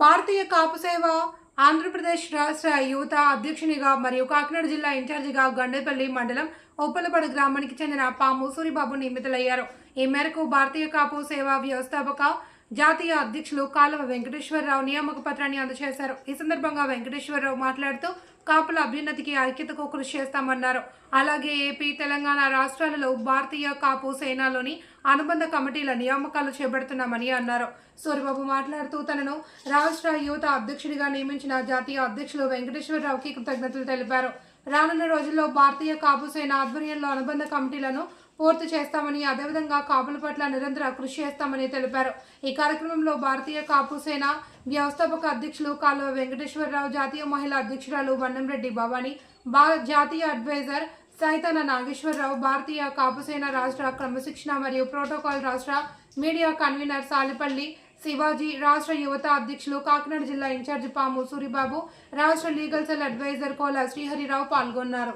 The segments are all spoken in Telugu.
భారతీయ కాపు సేవ ఆంధ్రప్రదేశ్ రాష్ట్ర యువత అధ్యక్షునిగా మరియు కాకినాడ జిల్లా ఇన్ఛార్జిగా గండేపల్లి మండలం ఉప్పలపాడు గ్రామానికి చెందిన పాము సూరిబాబు నియమితులయ్యారు. ఈ మేరకు భారతీయ కాపు సేవా వ్యవస్థాపక జాతీయ అధ్యక్షులు కాలువ వెంకటేశ్వరరావు నియామక పత్రాన్ని అందజేశారు. ఈ సందర్భంగా వెంకటేశ్వరరావు మాట్లాడుతూ కాపుల అభ్యున్నతికి ఐక్యతకు కృషి చేస్తామన్నారు. అలాగే ఏపీ తెలంగాణ రాష్ట్రాలలో భారతీయ కాపు సేనలోని అనుబంధ కమిటీల నియామకాలు చేపడుతున్నామని అన్నారు. సూరిబాబు మాట్లాడుతూ తనను రాష్ట్ర యువత అధ్యక్షుడిగా నియమించిన జాతీయ అధ్యక్షులు వెంకటేశ్వరరావుకి కృతజ్ఞతలు తెలిపారు. రానున్న రోజుల్లో భారతీయ కాపు సేన ఆధ్వర్యంలో అనుబంధ కమిటీలను పూర్తి చేస్తామని అదేవిధంగా కాపుల పట్ల నిరంతర కృషి చేస్తామని తెలిపారు. ఈ కార్యక్రమంలో భారతీయ కాపు సేన వ్యవస్థాపక అధ్యక్షులు కాలువ వెంకటేశ్వరరావు జాతీయ మహిళా అధ్యక్షురాలు వన్నంరెడ్డి భవాని బా జాతీయ అడ్వైజర్ సైతన నాగేశ్వరరావు భారతీయ కాపుసేన రాష్ట్ర క్రమశిక్షణ మరియు ప్రోటోకాల్ రాష్ట్ర మీడియా కన్వీనర్ సాలిపల్లి శివాజీ రాష్ట్ర యువత అధ్యక్షులు కాకినాడ జిల్లా ఇన్ఛార్జి పాము సూరిబాబు రాష్ట్ర legal cell adviser Kola Sriharirao పాల్గొన్నారు.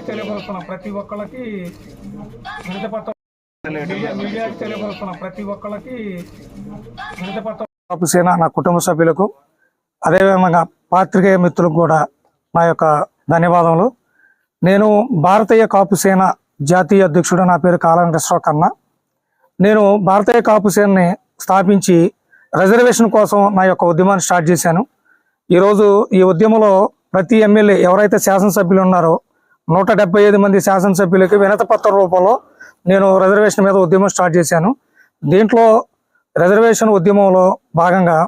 తెలియపరుస్తున్న ప్రతి ఒక్కళ్ళకి వినతిపత్రం పత్రం మీడియాకి తెలియపరుస్తున్న ప్రతి ఒక్కళ్ళకి వినతిపత్రం పత్రం సేన నా కుటుంబ సభ్యులకు అదేవిధంగా పాత్రికేయ మిత్రులకు కూడా నా యొక్క ధన్యవాదములు నేను భారతీయ కాపు సేన జాతీయ అధ్యక్షుడు నా పేరు కాళ వెంకటేశ్వర కన్నా నేను భారతీయ కాపు సేనని స్థాపించి రిజర్వేషన్ కోసం నా యొక్క ఉద్యమాన్ని స్టార్ట్ చేశాను. ఈరోజు ఈ ఉద్యమంలో ప్రతి ఎమ్మెల్యే ఎవరైతే శాసనసభ్యులు ఉన్నారో నూట డెబ్బై ఐదు మంది శాసనసభ్యులకి వినతపత్ర రూపంలో నేను రిజర్వేషన్ మీద ఉద్యమం స్టార్ట్ చేశాను. దీంట్లో రిజర్వేషన్ ఉద్యమంలో భాగంగా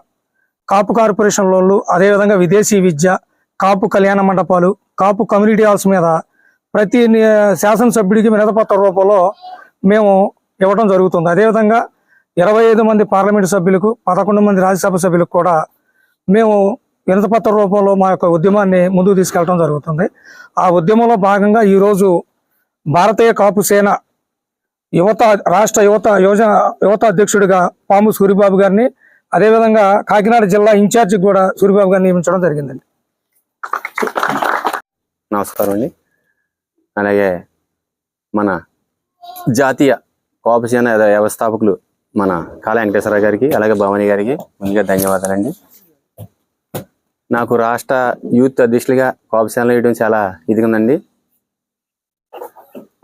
కాపు కార్పొరేషన్ లోళ్ళు అదేవిధంగా విదేశీ విద్య కాపు కళ్యాణ మండపాలు కాపు కమ్యూనిటీ హాల్స్ మీద ప్రతి శాసనసభ్యుడికి వినతపత్ర రూపంలో మేము ఇవ్వడం జరుగుతుంది. అదేవిధంగా ఇరవై ఐదు మంది పార్లమెంటు సభ్యులకు పదకొండు మంది రాజ్యసభ సభ్యులకు కూడా మేము వినతపత్ర రూపంలో మా యొక్క ఉద్యమాన్ని ముందుకు తీసుకెళ్ళడం జరుగుతుంది. ఆ ఉద్యమంలో భాగంగా ఈరోజు భారతీయ కాపు సేన యువత రాష్ట్ర యువత యోజన యువత అధ్యక్షుడిగా పాము సూరిబాబు గారిని అదేవిధంగా కాకినాడ జిల్లా ఇన్ఛార్జి కూడా సూరిబాబు గారిని నియమించడం జరిగిందండి. నమస్కారం అండి. అలాగే మన జాతీయ కోపసేన వ్యవస్థాపకులు మన కాళ వెంకటేశ్వర గారికి అలాగే భవాని గారికి ముందుగా ధన్యవాదాలండి. నాకు రాష్ట్ర యూత్ అధ్యక్షులుగా కోపశాలలో వేయడం చాలా ఇదిగా ఉందండి.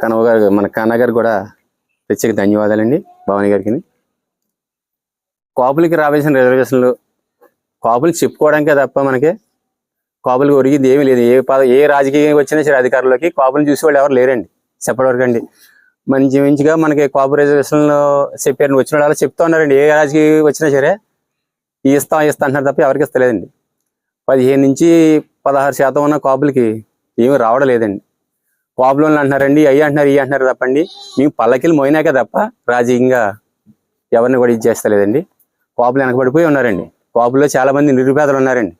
కనవ గారు మన కన్న గారు కూడా ప్రత్యేక ధన్యవాదాలండి భవాని గారికి. కాపులకి రావాల్సిన రిజర్వేషన్లు కాపులు చెప్పుకోవడానికే తప్ప మనకి కాపులకు ఒరిగింది ఏమీ లేదు. ఏ పద ఏ రాజకీయం వచ్చినా సరే అధికారులకి కాపులు చూసి వాళ్ళు ఎవరు లేరండి. చెప్పడవరకండి. అండి మంచి మంచిగా మనకి కాపు రిజర్వేషన్లో చెప్పారు వచ్చిన వాళ్ళు చెప్తా ఉన్నారండి. ఏ రాజకీయ వచ్చినా సరే ఇస్తాం ఇస్తా అంటున్నారు తప్ప ఎవరికి ఇస్తలేదండి. పదిహేను నుంచి పదహారు శాతం ఉన్న కాపులకి ఏమీ రావడం లేదండి కాపులు అంటున్నారండి అయ్యి అంటున్నారు ఇవి అంటున్నారు తప్పండి. మేము పల్లకిలు మోయినాకే తప్ప రాజకీయంగా ఎవరిని కూడా ఇది చేస్తలేదండి. కాపులు వెనకబడిపోయి ఉన్నారండి. కాపుల్లో చాలామంది నిరుపేదలు ఉన్నారండి.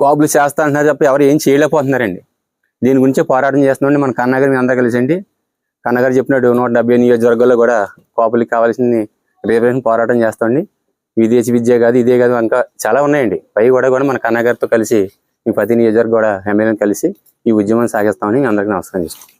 కాపులు చేస్తా అంటున్నారు తప్ప ఎవరు ఏం చేయలేకపోతున్నారండి. దీని గురించి పోరాటం చేస్తున్నామండి మన కన్నగారు మీ అందరూ కలిసండి కన్నగారు చెప్పినట్టు నూట డెబ్బై నియోజకవర్గాల్లో కూడా కాపులకి కావాల్సింది రిజర్వేషన్ పోరాటం చేస్తామండి. విదేశీ విద్య కాదు ఇదే కాదు ఇంకా చాలా ఉన్నాయండి. పై కూడా కూడా మన కన్నగారితో కలిసి మీ ప్రతి నియోజకవర్గం కూడా ఎమ్మెల్యేని కలిసి ఈ ఉద్యమం సాగిస్తామని మీ అందరికీ నమస్కారం చేస్తాం